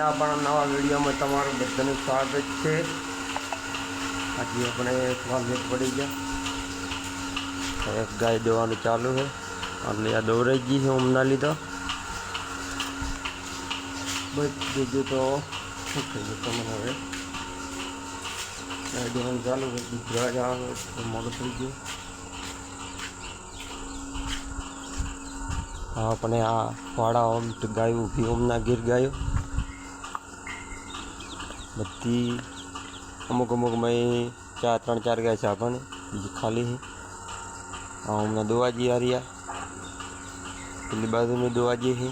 આપણા નવા વિડીયોમાં તમારું બધાનું સ્વાગત છે. આજે આપણે થોડા લેટ પડી ગયા. હવે ગાય દોવાનું ચાલુ છે. અને આ દોરાઈ ગઈ છે હમણાં લીધો. બસ, બીજું તો શું થઈ ગયું તમને હવે? ગાય દોવાનું ચાલુ છે. ગુજરાત આવે મોડું થઈ ગયું. આપણે આ વાળા ગાય ઓમના ગીર ગાયો. બધી અમુક અમુકમાં ચાર, ત્રણ, ચાર ગાય છે આપણને. બીજી ખાલી છે. આ હમણાં દોવાજી હાર્યા. પેલી બાજુની દોવાજી છે.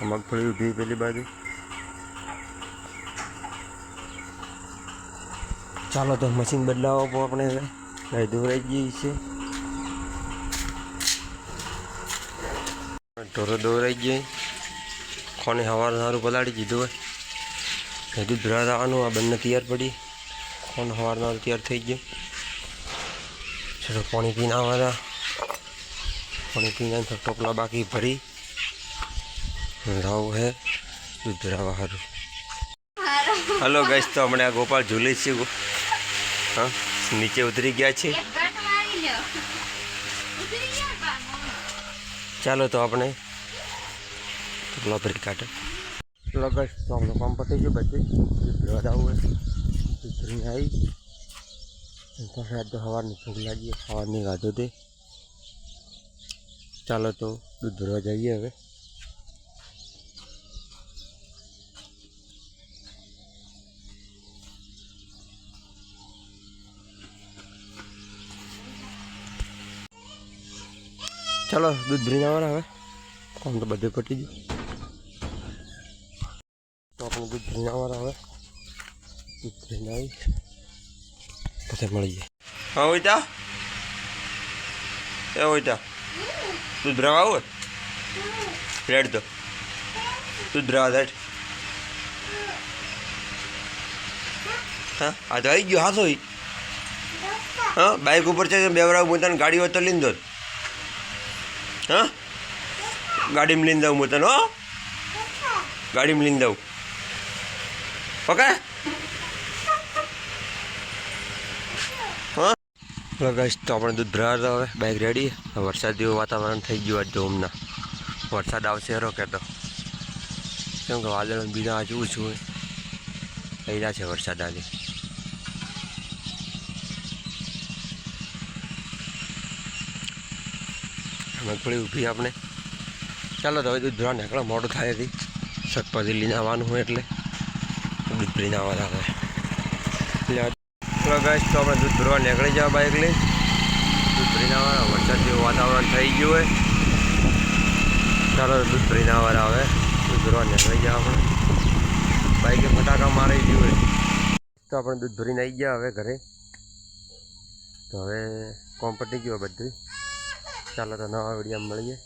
આ મગફળી ઊભી પેલી બાજુ. ચાલો તો મશીન બદલાવો તો આપણે હવે. ગાય દોરાઈ ગઈ છે. ઢોરો દોરાઈ ગઈ ખોને હવાર સારું પલાળી દીધું હોય. હજુ ધરા જવાનું આ બંને તૈયાર પડી. કોણ હવાર સારું તૈયાર થઈ ગયું. ચલો પાણી પીને આવવાના પાણી પીને ટોપલા બાકી ભરી. રાવું હે દૂધ ધરાવા સારું હલો ગઈશ તો હમણાં ગોપાલ ઝૂલે છે. હા, નીચે ઉતરી ગયા છે. ચાલો તો આપણે ટોપલા ભરી કાઢે. ગઈશ તો આપણું કામ પતી ગયું બધું. જવું હોય. આવી તો સાહેબ તો સવારની ભૂખ લાગી. સવારની ગાધો તે ચાલો તો દૂધ ભરવા જઈએ હવે. ચાલો દૂધ ભરીને આવવાના હવે. કોણ તો બધું પટી ગયું. તો આપણે દૂધ ભરીને આવવાના હવે. દૂધ ભરીને આવી. પછી મળીએ. હા ઓઈતા. એ ઓઈતા. દૂધ ભરાવા આવું રેડ તો દૂધ ભરાવા રેડ હા આ તો આવી ગયો હા તો હા બાઇક ઉપર છે બેવરાવ પોતાની ગાડી હોય તો લઈને હા? ગાડીમાં લઈને દઉં હું તને, હો? ગાડીમાં લઈને દઉં ઓકે? હા. તો આપણે દૂધ ભરાવા હવે બાઇક રેડી વરસાદ જેવું વાતાવરણ થઈ ગયું આજે હમણાં. વરસાદ આવશે હરો કહેતો કેમ કે વાદળ બીજા આજ છું રહ્યા છે વરસાદ આજે. મગફળી ઊભી આપણે. ચાલો હવે દૂધ ધોવા નીકળો. મોડું થાય હતી શાકભાજી લઈને આવવાનું હોય એટલે. દૂધ ભરીને આવવાના આવે એટલે ચલો ગાઈશ તો આપણે દૂધ ભરવા નીકળી જવા બાઇક લઈ. દૂધ ભરીને આવવાના. વરસાદ જેવું વાતાવરણ થઈ ગયું હોય. ચાલો દૂધ ભરીને આવવાના આવે દૂધ ભરવા નીકળી જાય આપણે. બાઇકે ફટાકા મારી ગયું હોય. તો આપણે દૂધ ભરીને આવી ગયા હવે ઘરે. તો હવે કોમ્પટી ગયો બધું? ચાલો તો નવા વીડિયો મળીએ